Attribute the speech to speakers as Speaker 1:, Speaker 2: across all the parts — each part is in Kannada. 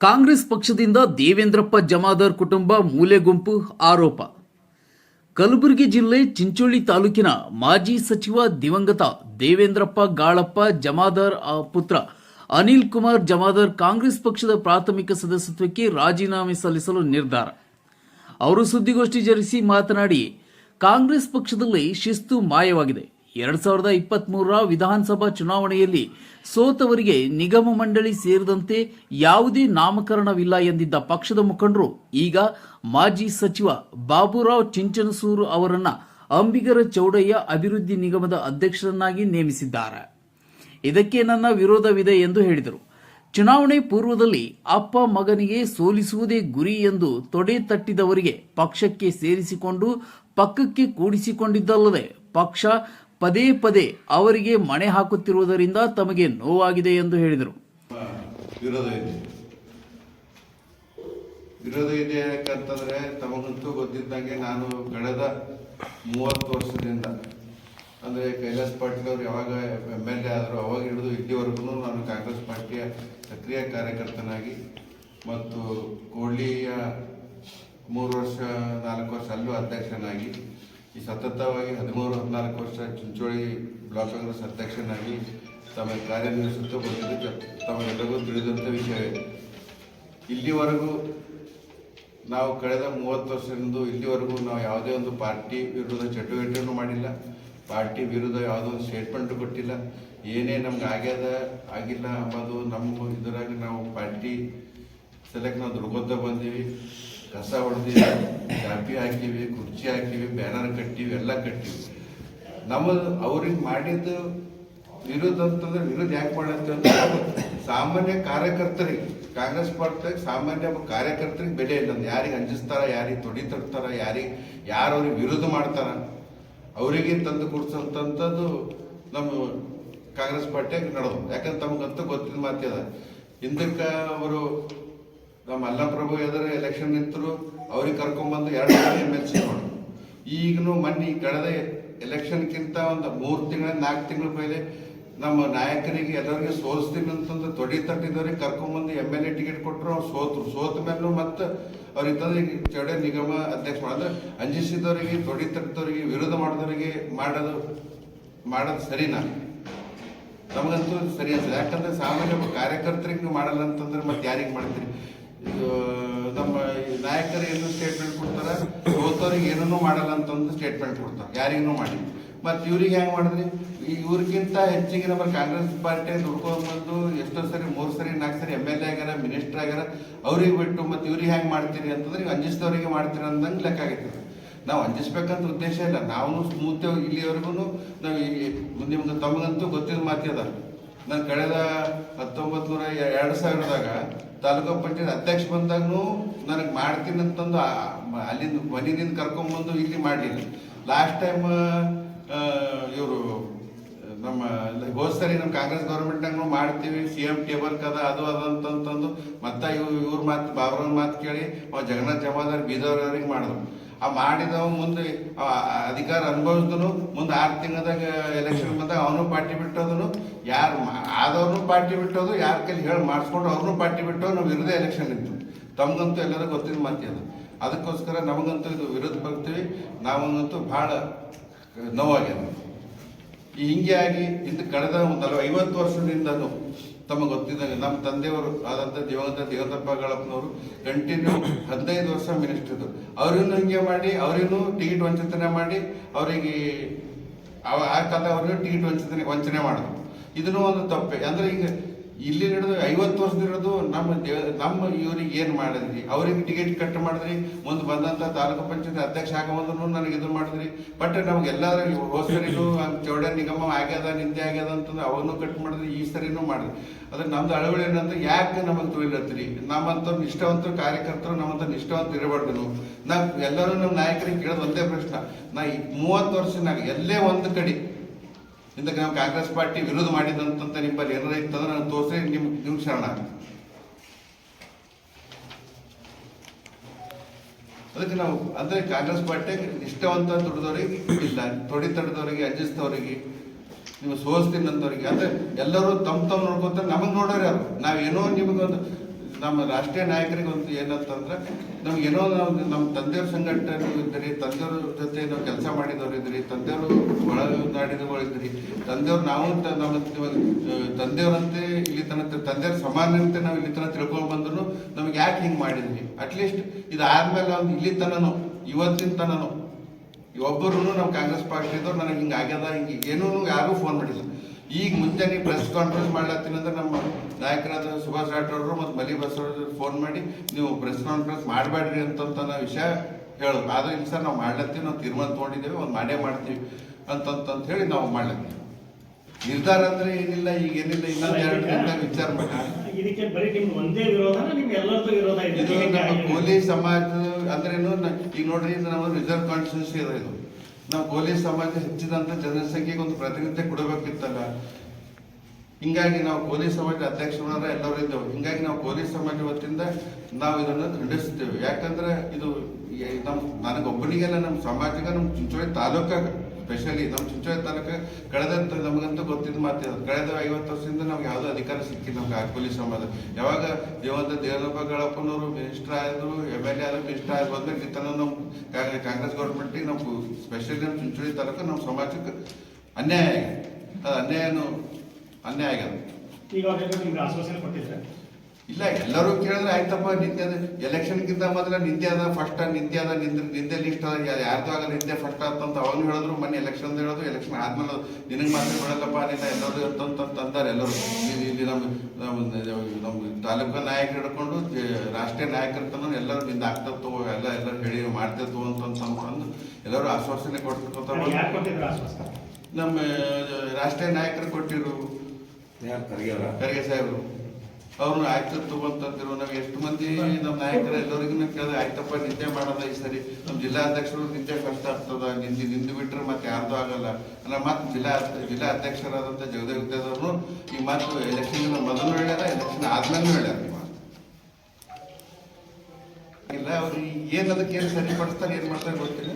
Speaker 1: ಕಾಂಗ್ರೆಸ್ ಪಕ್ಷದಿಂದ ದೇವೇಂದ್ರಪ್ಪ ಜಮಾದಾರ್ ಕುಟುಂಬ ಮೂಲೆ ಗುಂಪು ಆರೋಪ. ಕಲಬುರಗಿ ಜಿಲ್ಲೆ ಚಿಂಚೋಳಿ ತಾಲೂಕಿನ ಮಾಜಿ ಸಚಿವ ದಿವಂಗತ ದೇವೇಂದ್ರಪ್ಪ ಗಾಳಪ್ಪ ಜಮಾದಾರ್ ಪುತ್ರ ಅನಿಲ್ ಕುಮಾರ್ ಜಮಾದಾರ್ ಕಾಂಗ್ರೆಸ್ ಪಕ್ಷದ ಪ್ರಾಥಮಿಕ ಸದಸ್ಯತ್ವಕ್ಕೆ ರಾಜೀನಾಮೆ ಸಲ್ಲಿಸಲು ನಿರ್ಧಾರ. ಅವರು ಸುದ್ದಿಗೋಷ್ಠಿ ಜರಿಸಿ ಮಾತನಾಡಿ, ಕಾಂಗ್ರೆಸ್ ಪಕ್ಷದಲ್ಲಿ ಶಿಸ್ತು ಮಾಯವಾಗಿದೆ. ಎರಡ್ ಸಾವಿರದ ಇಪ್ಪತ್ತ್ ಮೂರರ ವಿಧಾನಸಭಾ ಚುನಾವಣೆಯಲ್ಲಿ ಸೋತವರಿಗೆ ನಿಗಮ ಮಂಡಳಿ ಸೇರಿದಂತೆ ಯಾವುದೇ ನಾಮಕರಣವಿಲ್ಲ ಎಂದಿದ್ದ ಪಕ್ಷದ ಮುಖಂಡರು ಈಗ ಮಾಜಿ ಸಚಿವ ಬಾಬುರಾವ್ ಚಿಂಚನಸೂರು ಅವರನ್ನ ಅಂಬಿಗರ ಚೌಡಯ್ಯ ಅಭಿವೃದ್ಧಿ ನಿಗಮದ ಅಧ್ಯಕ್ಷರನ್ನಾಗಿ ನೇಮಿಸಿದ್ದಾರೆ. ಇದಕ್ಕೆ ನನ್ನ ವಿರೋಧವಿದೆ ಎಂದು ಹೇಳಿದರು. ಚುನಾವಣೆ ಪೂರ್ವದಲ್ಲಿ ಅಪ್ಪ ಮಗನಿಗೆ ಸೋಲಿಸುವುದೇ ಗುರಿ ಎಂದು ತೊಡೆ ತಟ್ಟಿದವರಿಗೆ ಪಕ್ಷಕ್ಕೆ ಸೇರಿಸಿಕೊಂಡು ಪಕ್ಕಕ್ಕೆ ಕೂಡಿಸಿಕೊಂಡಿದ್ದಲ್ಲದೆ ಪಕ್ಷ ಪದೇ ಪದೇ ಅವರಿಗೆ ಮಣೆ ಹಾಕುತ್ತಿರುವುದರಿಂದ ತಮಗೆ ನೋವಾಗಿದೆ ಎಂದು ಹೇಳಿದರು.
Speaker 2: ವಿರೋಧ ಇದೆ. ವಿರೋಧ ಇದೆ ಯಾಕಂತಂದ್ರೆ ತಮಗಂತೂ ಗೊತ್ತಿದ್ದಂಗೆ ನಾನು ಕಳೆದ ಮೂವತ್ತು ವರ್ಷದಿಂದ, ಅಂದ್ರೆ ಕೈಲಾಸ್ ಪಾಟೀಲ್ ಅವರು ಯಾವಾಗ ಎಂ ಎಲ್ ಎ ಆದರೂ ಅವಾಗ ಹಿಡಿದು ಇಲ್ಲಿವರೆಗೂ ನಾನು ಕಾಂಗ್ರೆಸ್ ಪಾರ್ಟಿಯ ಸಕ್ರಿಯ ಕಾರ್ಯಕರ್ತನಾಗಿ ಮತ್ತು ಕೋಳಿಯ ಮೂರು ವರ್ಷ, ನಾಲ್ಕು ವರ್ಷ ಅಲ್ಲೂ ಅಧ್ಯಕ್ಷನಾಗಿ ಈ ಸತತವಾಗಿ ಹದಿಮೂರು, ಹದಿನಾಲ್ಕು ವರ್ಷ ಚಿಂಚೋಳಿ ಬ್ಲಾಕ್ ಕಾಂಗ್ರೆಸ್ ಅಧ್ಯಕ್ಷನಾಗಿ ತಮ್ಮ ಕಾರ್ಯನಿರ್ವಹಿಸುತ್ತಾ ಬಂದಿದ್ದು ತಮಗೆಲ್ಲರಿಗೂ ತಿಳಿದಂಥ ವಿಷಯವೇ. ಇಲ್ಲಿವರೆಗೂ ನಾವು ಕಳೆದ ಮೂವತ್ತು ವರ್ಷದಿಂದ ಇಲ್ಲಿವರೆಗೂ ನಾವು ಯಾವುದೇ ಒಂದು ಪಾರ್ಟಿ ವಿರುದ್ಧ ಚಟುವಟಿಕೆಯನ್ನು ಮಾಡಿಲ್ಲ. ಪಾರ್ಟಿ ವಿರುದ್ಧ ಯಾವುದೋ ಒಂದು ಸ್ಟೇಟ್ಮೆಂಟ್ ಕೊಟ್ಟಿಲ್ಲ. ಏನೇ ನಮ್ಗೆ ಆಗ್ಯದ, ಆಗಿಲ್ಲ ಅನ್ನೋದು ನಮ್ಮ ಇದರಾಗಿ ನಾವು ಪಾರ್ಟಿ ಸೆಲೆಕ್ಟ್ ನಾವು ದುರ್ಗೋತ ಬಂದೀವಿ. ಕಸ ಹೊಡೆದೀವಿ ಚಾಪಿ ಹಾಕಿವಿ ಕುರ್ಚಿ ಹಾಕಿವಿ ಬ್ಯಾನರ್ ಕಟ್ಟಿವಿ ಎಲ್ಲ ಕಟ್ಟಿವಿ ನಮ್ಮದು ಅವ್ರಿಗೆ ಮಾಡಿದ್ದು ವಿರೋಧ ಅಂತಂದ್ರೆ ವಿರೋಧ ಯಾಕೆ ಅಂತ ಸಾಮಾನ್ಯ ಕಾರ್ಯಕರ್ತರಿಗೆ, ಕಾಂಗ್ರೆಸ್ ಪಾರ್ಟಿಯಾಗ ಸಾಮಾನ್ಯ ಕಾರ್ಯಕರ್ತರಿಗೆ ಬೆಲೆ ಇಲ್ಲ. ಯಾರಿಗೆ ಅಂಜಿಸ್ತಾರ, ಯಾರಿಗೆ ತೊಡಿ ತಡ್ತಾರ ಯಾರಿಗೆ, ಯಾರು ಅವ್ರಿಗೆ ವಿರೋಧ ಮಾಡ್ತಾರ ಅವರಿಗೆ ತಂದು ಕೊಡ್ಸಂತಂಥದ್ದು ನಮ್ಮ ಕಾಂಗ್ರೆಸ್ ಪಾರ್ಟಿಯಾಗ ನಡೆದು ಯಾಕಂದ್ರೆ ತಮಗಂತೂ ಗೊತ್ತಿದ್ದ ಮಾತಿದ, ಹಿಂದಕ್ಕೆ ಅವರು ನಮ್ಮ ಮಲ್ಲಪ್ರಭು ಎದುರು ಎಲೆಕ್ಷನ್ ನಿಂತರು, ಅವ್ರಿಗೆ ಕರ್ಕೊಂಡ್ಬಂದು ಎರಡು ಎಂ ಎಲ್ ಸಿ ಮಾಡಿದ್ರು ಈಗನು ಮೊನ್ನೆ ಕಳೆದ ಎಲೆಕ್ಷನ್ಗಿಂತ ಒಂದು ಮೂರು ತಿಂಗಳ, ನಾಲ್ಕು ತಿಂಗಳ ಮೇಲೆ ನಮ್ಮ ನಾಯಕರಿಗೆ ಎಲ್ಲರಿಗೆ ಸೋಲಿಸ್ತೀನಿ ಅಂತಂದು ತೊಡಿ ತಟ್ಟಿದವ್ರಿಗೆ ಕರ್ಕೊಂಬಂದು ಎಂ ಎಲ್ ಎ ಟಿಕೆಟ್ ಕೊಟ್ಟರು ಅವ್ರು ಸೋತರು. ಸೋತ ಮೇಲೂ ಮತ್ತೆ ಅವ್ರಿಗೆ ತಂದ್ರೆ ಈಗ ಚೌಡೆ ನಿಗಮ ಅಧ್ಯಕ್ಷ ಮಾಡಿದ್ರೆ ಅಂಜಿಸಿದವರಿಗೆ ತೊಡಿ ತಟ್ಟಿದವರಿಗೆ, ವಿರೋಧ ಮಾಡಿದವರಿಗೆ ಮಾಡೋದು ಮಾಡೋದು ಸರಿನಾ? ನಮಗಂತೂ ಸರಿ ಅನ್ಸಲ್ಲ. ಯಾಕಂದ್ರೆ ಸಾಮಾನ್ಯ ಕಾರ್ಯಕರ್ತರಿಗೆ ಮಾಡಲ್ಲ ಅಂತಂದ್ರೆ ಮತ್ತೆ ಯಾರಿಗೆ ಮಾಡ್ತೀರಿ? ನಮ್ಮ ನಾಯಕರು ಏನು ಸ್ಟೇಟ್ಮೆಂಟ್ ಕೊಡ್ತಾರೆ? ಹೋತವ್ರಿಗೆ ಏನೂ ಮಾಡಲ್ಲ ಅಂತಂದು ಸ್ಟೇಟ್ಮೆಂಟ್ ಕೊಡ್ತಾರೆ. ಯಾರಿಗೂ ಮಾಡಿ. ಮತ್ತು ಇವ್ರಿಗೆ ಹೆಂಗೆ ಮಾಡಿದ್ರಿ? ಇವ್ರಿಗಿಂತ ಹೆಚ್ಚಿಗೆ ನಮ್ಮ ಕಾಂಗ್ರೆಸ್ ಪಾರ್ಟಿ ದುಡ್ಕೊಂಡ್ಬಂದು ಎಷ್ಟೋ ಸರಿ, ಮೂರು ಸರಿ, ನಾಲ್ಕು ಸರಿ ಎಂ ಎಲ್ ಎ ಆಗ್ಯಾರ ಮಿನಿಸ್ಟರ್ ಆಗ್ಯಾರ, ಅವ್ರಿಗೆ ಬಿಟ್ಟು ಮತ್ತು ಇವ್ರಿಗೆ ಹೆಂಗೆ ಮಾಡ್ತೀರಿ ಅಂತಂದ್ರೆ ಈಗ ಅಂಜಿಸಿದವ್ರಿಗೆ ಮಾಡ್ತೀರಿ ಅಂದಂಗೆ ಲೆಕ್ಕ ಆಗೈತೆ ನಾವು ಅಂಜಿಸ್ಬೇಕಂತ ಉದ್ದೇಶ ಇಲ್ಲ. ನಾವು ಸ್ಮೂತ್ ಇಲ್ಲಿವರೆಗೂ ನಾವು ನಿಮ್ಗೆ ತಮಗಂತೂ ಗೊತ್ತಿದ್ದ ಮಾತಿದ ನಾನು ಕಳೆದ ಹತ್ತೊಂಬತ್ತು ನೂರ ಎರಡು ಸಾವಿರದಾಗ ತಾಲೂಕು ಪಂಚಾಯತ್ ಅಧ್ಯಕ್ಷ ಬಂದಾಗೂ ನನಗೆ ಮಾಡ್ತೀನಿ ಅಂತಂದು ಅಲ್ಲಿಂದ ಮನೆಯಿಂದ ಕರ್ಕೊಂಬಂದು ಇಲ್ಲಿ ಮಾಡಲಿಲ್ಲ. ಲಾಸ್ಟ್ ಟೈಮ್ ಇವರು, ನಮ್ಮ ಹೋದ ಸರಿ ನಮ್ಮ ಕಾಂಗ್ರೆಸ್ ಗೌರ್ಮೆಂಟ್ನಾಗೂ ಮಾಡ್ತೀವಿ ಸಿ ಎಂ ಟೇಬಲ್ ಕದ, ಅದು ಅದು ಅಂತಂತಂದು, ಮತ್ತೆ ಇವ್ ಇವ್ರ ಮಾತು ಬಾಬ್ರವ್ರ ಮಾತು ಕೇಳಿ, ಅವ ಜಗನ್ನಾಥ್ ಜಮಾದಾರ್ ಬೀದವ್ರವ್ರಿಗೆ ಮಾಡಿದ್ರು. ಆ ಮಾಡಿದವ ಮುಂದೆ ಅಧಿಕಾರ ಅನುಭವಿಸಿದನು, ಮುಂದೆ ಆರು ತಿಂಗಳದಾಗ ಎಲೆಕ್ಷನ್ ಬಂದಾಗ ಅವನು ಪಾರ್ಟಿ ಬಿಟ್ಟೋದನು. ಯಾರು ಆದವ್ರನ್ನೂ ಪಾರ್ಟಿ ಬಿಟ್ಟೋದು, ಯಾರ ಕೈಲಿ ಹೇಳಿ ಮಾಡಿಸ್ಕೊಂಡು ಅವ್ರನ್ನೂ ಪಾರ್ಟಿ ಬಿಟ್ಟು ನಾವು ವಿರುದ್ಧ ಎಲೆಕ್ಷನ್ ಇತ್ತು ತಮಗಂತೂ ಎಲ್ಲರೂ ಗೊತ್ತಿದ್ದ ಮಾತಿ ಅದು. ಅದಕ್ಕೋಸ್ಕರ ನಮಗಂತೂ ಇದು ವಿರೋಧ ಬರ್ತೀವಿ ನಾವಂತೂ ಭಾಳ ನೋವಾಗ್ಯದ. ಹಿಂಗೆ ಆಗಿ ಇಂದು ಕಳೆದ ಒಂದು ಐವತ್ತು ವರ್ಷದಿಂದಲೂ ತಮಗೆ ಗೊತ್ತಿದ್ದಂಗೆ. ನಮ್ಮ ತಂದೆಯವರು ಆದಂಥ ದಿವಂಗತ ದೇವತಪ್ಪ ಗಳಪ್ಪನವರು ಕಂಟಿನ್ಯೂ ಹದಿನೈದು ವರ್ಷ ಮಿನಿಸ್ಟರ್ ಇದ್ರು ಅವರನ್ನು ಹಿಂಗೆ ಮಾಡಿ ಅವರೇನು ಟಿಕೆಟ್ ವಂಚಿತನೆ ಮಾಡಿ, ಅವರಿಗೆ ಆ ಕಾಲ ಅವ್ರಿಗೆ ಟಿಕೆಟ್ ವಂಚಿತನೆ ವಂಚನೆ ಮಾಡಿದ್ರು. ಇದನ್ನು ಒಂದು ತಪ್ಪೆ. ಅಂದ್ರೆ ಈಗ ಇಲ್ಲಿ ನಡೆದು ಐವತ್ತು ವರ್ಷದ ನಮ್ಮ ನಮ್ಮ ಇವರಿಗೆ ಏನು ಮಾಡಿದ್ರಿ? ಅವ್ರಿಗೆ ಟಿಕೆಟ್ ಕಟ್ ಮಾಡಿದ್ರಿ? ಮುಂದೆ ಬಂದಂಥ ತಾಲೂಕು ಪಂಚಾಯತ್ ಅಧ್ಯಕ್ಷ ಆಗಬಂದ್ರು ನನಗೆ ಇದು ಮಾಡಿದ್ರಿ. ಬಟ್ ನಮ್ಗೆ ಎಲ್ಲಾದ್ರೂ ಹೋದ ಸರಿನೂ ಚೌಡ ನಿಗಮ ಆಗ್ಯದ ನಿಂತೆ ಆಗ್ಯದ ಅಂತಂದ್ರೆ ಅವನು ಕಟ್ ಮಾಡಿದ್ರಿ, ಈ ಸರಿನೂ ಮಾಡಿದ್ರಿ. ಅದ್ರ ನಮ್ದು ಅಳವಡಿ ಏನಂದ್ರೆ ಯಾಕೆ ನಮಗೆ ತಿಳಿಲತ್ರಿ ನಮ್ಮಂತ ನಿಷ್ಠಾವಂತ ಕಾರ್ಯಕರ್ತರು ನಮ್ಮಂತ ನಿಷ್ಠಾವಂತ ಇರಬಾರ್ದು. ನಾವು ಎಲ್ಲರೂ ನಮ್ಮ ನಾಯಕರಿಗೆ ಕೇಳೋದು ಒಂದೇ ಪ್ರಶ್ನೆ. ನಾ ಮೂವತ್ತು ವರ್ಷನಾಗ ಎಲ್ಲೇ ಒಂದು ಕಡೆ ಇಂದಕ್ಕೆ ನಾವು ಕಾಂಗ್ರೆಸ್ ಪಾರ್ಟಿ ವಿರೋಧ ಮಾಡಿದಂತ ನಿಮ್ಮಲ್ಲಿ ಏನಾರ ಇತ್ತಂದ್ರೆ ನಾನು ತೋರಿಸಿ, ನಿಮ್, ನಿಮ್ಗೆ ಶರಣ ಅದಕ್ಕೆ ನಾವು, ಅಂದ್ರೆ ಕಾಂಗ್ರೆಸ್ ಪಾರ್ಟಿ ನಿಷ್ಠಾವಂತ ದುಡಿದವರಿಗೆ ಇಲ್ಲ ತೊಡಿ ತಡೆದವರಿಗೆ ಅಂಜಿಸ್ತವ್ರಿಗೆ ನೀವು ಸೋಸ್ತೀನಿ ಅಂತವ್ರಿಗೆ ಅಂದ್ರೆ ಎಲ್ಲರೂ ತಮ್ಮ ತಮ್ಮ ನೋಡ್ಕೊತಾರೆ ನಮಗೆ ನೋಡೋರು ಯಾರು? ನಾವೇನೋ ನಿಮಗೊಂದು ನಮ್ಮ ರಾಷ್ಟ್ರೀಯ ನಾಯಕರಿಗೆ ಒಂದು ಏನಂತಂದ್ರೆ, ನಮ್ಗೆ ಏನೋ ನಾವು ನಮ್ಮ ತಂದೆಯವ್ರ ಸಂಘಟನೆ ಇದ್ರಿ ತಂದೆಯವ್ರ ಜೊತೆ ನಾವು ಕೆಲಸ ಮಾಡಿದವ್ರು ಇದ್ರಿ ತಂದೆಯವರು ಒಳ ನಾಡಿದಗಳು ಇದ್ರಿ ತಂದೆಯವ್ರು ನಾವು ನಮ್ಮ ತಂದೆಯವರಂತೆ ಇಲ್ಲಿ ತನಕ ತಂದೆಯವ್ರ ಸಮಾನಂತೆ ನಾವು ಇಲ್ಲಿ ತನಕ ತಿಳ್ಕೊಂಡು ಬಂದ್ರು ನಮ್ಗೆ ಯಾಕೆ ಹಿಂಗೆ ಮಾಡಿದ್ವಿ ಅಟ್ಲೀಸ್ಟ್ ಇದಾದ್ಮೇಲೆ ಅವ್ನು ಇಲ್ಲಿ ತನನು ಇವತ್ತಿನ ತನನು ಒಬ್ಬರು ನಮ್ಮ ಕಾಂಗ್ರೆಸ್ ಪಾರ್ಟಿದವ್ರು ನನಗೆ ಹಿಂಗೆ ಆಗ್ಯದ, ಹಿಂಗೆ ಏನೂ ಯಾರಿಗೂ ಫೋನ್ ಮಾಡಿಲ್ಲ. ಈಗ ಮುಂಜಾನೆ ಪ್ರೆಸ್ ಕಾನ್ಫರೆನ್ಸ್ ಮಾಡ್ಲತ್ತಿನಂದ್ರೆ ನಮ್ಮ ನಾಯಕರಾದ ಸುಭಾಷ್ ರಾಠೋಡ್ರು ಮತ್ತು ಮಲಿ ಬಸವರಾಜ್ ಫೋನ್ ಮಾಡಿ ನೀವು ಪ್ರೆಸ್ ಕಾನ್ಫರೆನ್ಸ್ ಮಾಡಬೇಡ್ರಿ ಅಂತ ವಿಷಯ ಹೇಳೋದು ಆದ್ರೆ ಇಲ್ಲಿ ಸರ್ ನಾವು ಮಾಡ್ಲತ್ತೀವಿ ನಾವು ತೀರ್ಮಾನ ತೊಗೊಂಡಿದ್ದೇವೆ ಒಂದು ಮಾಡೇ ಮಾಡ್ತೀವಿ ಅಂತಂತ ಹೇಳಿ ನಾವು ಮಾಡ್ಲತ್ತೀವಿ. ನಿರ್ಧಾರ ಅಂದ್ರೆ ಏನಿಲ್ಲ ಈಗ ಏನಿಲ್ಲ ಇನ್ನೊಂದು ಎರಡು ಗಂಟೆ ವಿಚಾರ ಮಾಡಿ. ನಮ್ಮ ಕೋಲಿ ಸಮಾಜ ಅಂದ್ರೇನು ಈಗ ನೋಡ್ರಿ ನಮ್ಮ ರಿಸರ್ವ್ ಕಾನ್ಸ್ಟಿಟ್ಯೂನ್ಸಿ ಇದೆ ಇದು. ನಾವು ಕೋಲಿ ಸಮಾಜ ಹೆಚ್ಚಿದಂತ ಜನಸಂಖ್ಯೆಗೆ ಒಂದು ಪ್ರಾತಿನಿಧ್ಯ ಕೊಡಬೇಕಿತ್ತಲ್ಲ. ಹಿಂಗಾಗಿ ನಾವು ಕೋಲಿ ಸಮಾಜ ಅಧ್ಯಕ್ಷರ ಎಲ್ಲರೂ ಇದ್ದೇವೆ ಹಿಂಗಾಗಿ ನಾವು ಕೋಲಿ ಸಮಾಜ ವತಿಯಿಂದ ನಾವು ಇದನ್ನು ಖಂಡಿಸ್ತೇವೆ ಯಾಕಂದ್ರೆ ಇದು ನಮ್ಮ ನಮ್ ನನಗೊಬ್ಬನಿಗೆಲ್ಲ ನಮ್ಮ ಸಮಾಜಕ್ಕೆ ನಮ್ಮ ಚಿಂಚೋಳಿ ತಾಲೂಕಾಗ ಸ್ಪೆಷಲಿ ನಮ್ಮ ಚಿಂಚೋಳಿ ತಾಲೂಕು ಕಳೆದಂತ ನಮಗಂತೂ ಗೊತ್ತಿದ್ದ ಮಾತಿದೆ ಕಳೆದ ಐವತ್ತು ವರ್ಷದಿಂದ ನಮ್ಗೆ ಯಾವುದೋ ಅಧಿಕಾರ ಸಿಕ್ಕಿಲ್ಲ ನಮ್ಗೆ ಕೋಲಿ ಸಮಾಜ ಯಾವಾಗ ದೇವಂತ ದೇವನಪ್ಪ ಗಳಪ್ಪನವರು ಮಿನಿಸ್ಟರ್ ಆದ್ರು ಎಂ ಎಲ್ ಎ ಆದ್ರು ಮಿನಿಸ್ಟರ್ ಆಯ್ತು ಬಂದ್ರೆ ಇತನ ತನ ನಮ್ಮ ಕಾಂಗ್ರೆಸ್ ಗೌರ್ಮೆಂಟಿಗೆ ನಮ್ಮ ಸ್ಪೆಷಲಿ ನಮ್ಮ ಚಿಂಚೋಳಿ ತಾಲೂಕು ನಮ್ಮ ಸಮಾಜಕ್ಕೆ ಅನ್ಯಾಯ ಆಗಿದೆ. ಅದು ಅನ್ಯಾಯನು ಅನ್ಯಾಯ ಆಗ್ಯದ
Speaker 3: ಈಗ ಆಶ್ವಾಸನೆ ಕೊಟ್ಟಿದ್ರೆ
Speaker 2: ಇಲ್ಲ ಎಲ್ಲರೂ ಕೇಳಿದ್ರೆ ಆಯ್ತಪ್ಪ ನಿಂದೆ ಎಲೆಕ್ಷನ್ಗಿಂತ ಮೊದಲ ನಿಂದೆ ಅದ ಫಸ್ಟ್ ನಿಂದೆ ಅದ ನಿಂದ ನಿಂದೆ ಲಿಸ್ಟ್ ಅದ. ಯಾರ್ದು ಆಗಲ್ಲ ನಿಂದೆ ಫಸ್ಟ್ ಅಂತ ಅವಾಗ ಹೇಳಿದ್ರು ಮೊನ್ನೆ ಎಲೆಕ್ಷನ್ ಹೇಳೋದು ಎಲೆಕ್ಷನ್ ಆದ್ಮೇಲೆ ನಿನಗೆ ಮಾತ್ರ ಬಿಡಲ್ಲಪ್ಪ ನಿನ್ನ ಎಲ್ಲರೂ ಅಂತಂತ ಅಂತಾರೆ ಎಲ್ಲರೂ. ಇಲ್ಲಿ ಇಲ್ಲಿ ನಮ್ಮ ನಮ್ಮ ನಮ್ಮ ತಾಲೂಕು ನಾಯಕರು ಹಿಡ್ಕೊಂಡು ರಾಷ್ಟ್ರೀಯ ನಾಯಕರು ತನಕ ಎಲ್ಲರೂ ನಿಂದ ಆಗ್ತತ್ತು ಎಲ್ಲ ಎಲ್ಲ ಹೇಳಿ ಮಾಡ್ತಿತ್ತು ಅಂತಂದು ಎಲ್ಲರೂ ಆಶ್ವಾಸನೆ
Speaker 3: ಆಶ್ವಾಸನೆ?
Speaker 2: ನಮ್ಮ ರಾಷ್ಟ್ರೀಯ ನಾಯಕರು ಕೊಟ್ಟಿರು. ಖರ್ಗೆ ಸಾಹೇಬರು. ಅವ್ರು ಆಯ್ತು ತಗೊಂತಂದ್ರು ನಾವು ಎಷ್ಟು ಮಂದಿ ನಮ್ಮ ನಾಯಕರು ಎಲ್ಲರಿಗೂ ಕೇಳಿದ್ರೆ ಆಯ್ತಪ್ಪ, ನಿದ್ದೆ ಮಾಡೋದ ಈ ಸರಿ. ನಮ್ಮ ಜಿಲ್ಲಾಧ್ಯಕ್ಷರು ನಿದ್ದೆ ಕಷ್ಟ ಆಗ್ತದ. ನಿಂದಿ, ನಿಂದು ಬಿಟ್ರೆ ಮತ್ತೆ ಯಾರ್ದು ಆಗಲ್ಲ. ಅಲ್ಲ, ಮತ್ತೆ ಜಿಲ್ಲಾ ಜಿಲ್ಲಾ ಅಧ್ಯಕ್ಷರಾದಂಥ ಜಗದೇವ್ ಗುತ್ತೇದವ್ರು ಈ ಮಾತು ಎಲೆಕ್ಷನ್ ಮೊದಲು ಹೇಳ್ಯಾರ ಎಲೆಕ್ಷನ್ ಆದ್ಮೇಲೆ ಹೇಳ್ಯಾರ ಇಲ್ಲ, ಅವ್ರು ಏನ್ ಅದಕ್ಕೆ ಏನು ಸರಿಪಡಿಸ್ತಾರೆ, ಏನ್ ಮಾಡ್ತಾರೆ ಗೊತ್ತಿಲ್ಲ.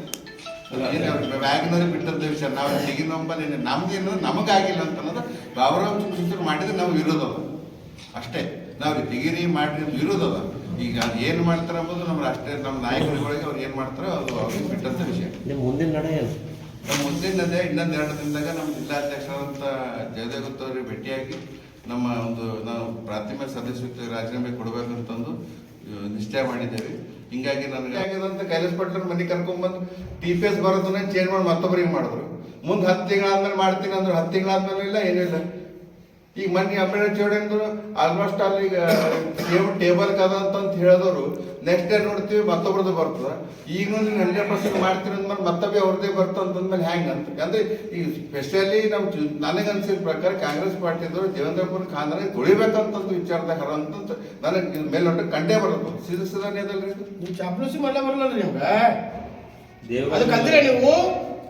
Speaker 2: ವ್ಯಾಗ್ನಲ್ಲಿ ಬಿಟ್ಟಂತ ವಿಷಯ ನಾವು ಡಿಗಿ ನಂಬಲ್ಲಿ ನಮ್ದೇನು ನಮಗಾಗಿಲ್ಲ ಅಂತ ಅನ್ನೋದು ಗೌರವ ಮಾಡಿದ್ರೆ ನಾವು ಅದ ಅಷ್ಟೇ ನಾವು ಡಿಗ್ರಿ ಮಾಡಿ ಇರೋದದ ಅದ ಈಗ ಏನ್ ಮಾಡ್ತಾರೆ ಅಂಬೋದು ನಮ್ಮ ರಾಷ್ಟ್ರೀಯ ನಮ್ಮ ನಾಯಕರುಗಳಿಗೆ ಅವ್ರು ಏನ್ ಮಾಡ್ತಾರೋ ಅದು ಅವ್ರಿಗೆ ಬಿಟ್ಟಂತ ವಿಷಯ.
Speaker 4: ನಿಮ್ಮ ಮುಂದಿನ ನಡೆ
Speaker 2: ನಮ್ಮ ಮುಂದಿನದೇ ಇನ್ನೊಂದು ಎರಡು ದಿನದಾಗ ನಮ್ಮ ಜಿಲ್ಲಾಧ್ಯಕ್ಷರಾದಂಥ ಜಯದೇವ್ ಗುಪ್ತ ಅವರಿಗೆ ಭೇಟಿಯಾಗಿ ನಮ್ಮ ಒಂದು ನಾವು ಪ್ರಾಥಮಿಕ ಸದಸ್ಯತ್ವ ರಾಜೀನಾಮೆ ಕೊಡಬೇಕಂತಂದು ಅಂತಂದು ನಿಶ್ಚಯ ಮಾಡಿದ್ದೇವೆ. ಹಿಂಗಾಗಿ ನನಗೆ ಆಗಿದಂತ ಕೈಲಾಸ್ ಪಟ್ಲರ್ ಮನೆ ಕರ್ಕೊಂಡ್ಬಂದು ಟಿ ಪಿ ಎಸ್ ಬರೋದನ್ನ ಚೇಂಜ್ ಮಾಡಿ ಮತ್ತೊಬ್ಬರಿಗೆ ಮಾಡಿದ್ರು. ಮುಂದೆ ಹತ್ತು ತಿಂಗಳಾದ್ಮೇಲೆ ಮಾಡ್ತೀನಿ ಅಂದ್ರೆ ಹತ್ತು ತಿಂಗಳಾದ್ಮೇಲೆ ಇಲ್ಲ ಏನಿಲ್ಲ ಈಗ ಮೊನ್ನೆ ಅಂಬೇಡ್ಕರ್ ಚೌಡಂದ್ರು ಆಲ್ಮೋಸ್ಟ್ ಅಲ್ಲಿ ಈಗ ಟೇಬಲ್ ಕದ ಅಂತ ಹೇಳಿದವರು. ನೆಕ್ಸ್ಟ್ ಡೇ ನೋಡ್ತೀವಿ ಮತ್ತೊಬ್ರದ್ದು ಬರ್ತದ. ಈಗ ನೀನು ಹಂಡ್ರೆಡ್ ಪರ್ಸೆಂಟ್ ಮಾಡ್ತೀರಿ ಅಂದ್ಮೇಲೆ ಮತ್ತೊಬ್ಬ ಅವ್ರದ್ದೇ ಬರ್ತಂತಂದ್ಮೇಲೆ ಹ್ಯಾಂಗ್ ಅಂತ. ಅಂದ್ರೆ ಈಗ ಸ್ಪೆಷಲಿ ನಮ್ಮ ನನಗೆ ನನಗನ್ಸಿದ ಪ್ರಕಾರ ಕಾಂಗ್ರೆಸ್ ಪಾರ್ಟಿದವರು ದೇವೇಂದ್ರಪುರ ಖಾನ್ರೆ ತುಳಿಬೇಕಂತಂದು ವಿಚಾರದಾಗ ಹರ ಅಂತ ನನಗೆ ಮೇಲ್ನೋಟ ಕಂಡೇ ಬರುತ್ತೆ ಸಿದ್ಧ ಸಿದಾನೆ ಅದಲ್ರಿ?
Speaker 5: ನೀವು ಚಾಪ್ಲೂಸಿ ಮಾಡಲೇ ಬರಲ್ಲ ನಿಮ್ಗೆ?
Speaker 4: ಅದಕ್ಕೆ
Speaker 5: ಅದು ಕಲ್ತಿರ ನೀವು?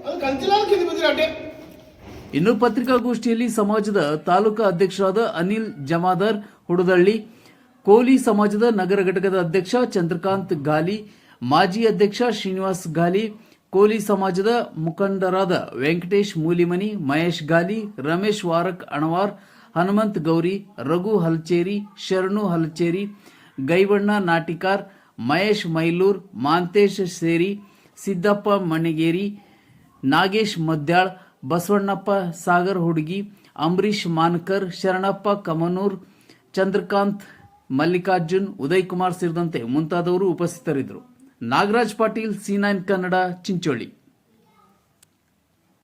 Speaker 5: ಅದು ಅಂತಿಲ್ಲ ಅಂತ ಕಿಂದಿ ಬಿದ್ದಿರ ಅಟೆ.
Speaker 1: ಇನ್ನು ಪತ್ರಿಕಾಗೋಷ್ಠಿಯಲ್ಲಿ ಸಮಾಜದ ತಾಲೂಕಾ ಅಧ್ಯಕ್ಷರಾದ ಅನಿಲ್ ಜಮಾದರ್ ಹುಡದಳ್ಳಿ, ಕೋಲಿ ಸಮಾಜದ ನಗರ ಘಟಕದ ಅಧ್ಯಕ್ಷ ಚಂದ್ರಕಾಂತ್ ಗಾಲಿ, ಮಾಜಿ ಅಧ್ಯಕ್ಷ ಶ್ರೀನಿವಾಸ್ ಗಾಲಿ, ಕೋಲಿ ಸಮಾಜದ ಮುಖಂಡರಾದ ವೆಂಕಟೇಶ್ ಮೂಲಿಮನಿ, ಮಹೇಶ್ ಗಾಲಿ, ರಮೇಶ್ ವಾರಕ್ ಅಣವಾರ್, ಹನುಮಂತ್ ಗೌರಿ, ರಘು ಹಲ್ಚೇರಿ, ಶರಣು ಹಲ್ಚೇರಿ, ಗೈವಣ್ಣ ನಾಟಿಕಾರ್, ಮಹೇಶ್ ಮೈಲೂರ್, ಮಾಂತೇಶ್ ಸೇರಿ, ಸಿದ್ದಪ್ಪ ಮಣಿಗೇರಿ, ನಾಗೇಶ್ ಮದ್ಯಾಳ್ ಬಸವಣ್ಣಪ್ಪ ಸಾಗರ್ ಹುಡುಗಿ ಅಂಬರೀಶ್ ಮಾನ್ಕರ್, ಶರಣಪ್ಪ ಕಮನೂರ್, ಚಂದ್ರಕಾಂತ್, ಮಲ್ಲಿಕಾರ್ಜುನ್, ಉದಯ್ ಕುಮಾರ್ ಸೇರಿದಂತೆ ಮುಂತಾದವರು ಉಪಸ್ಥಿತರಿದ್ದರು. Nagaraj Patil, C nine Kannada, Chincholi.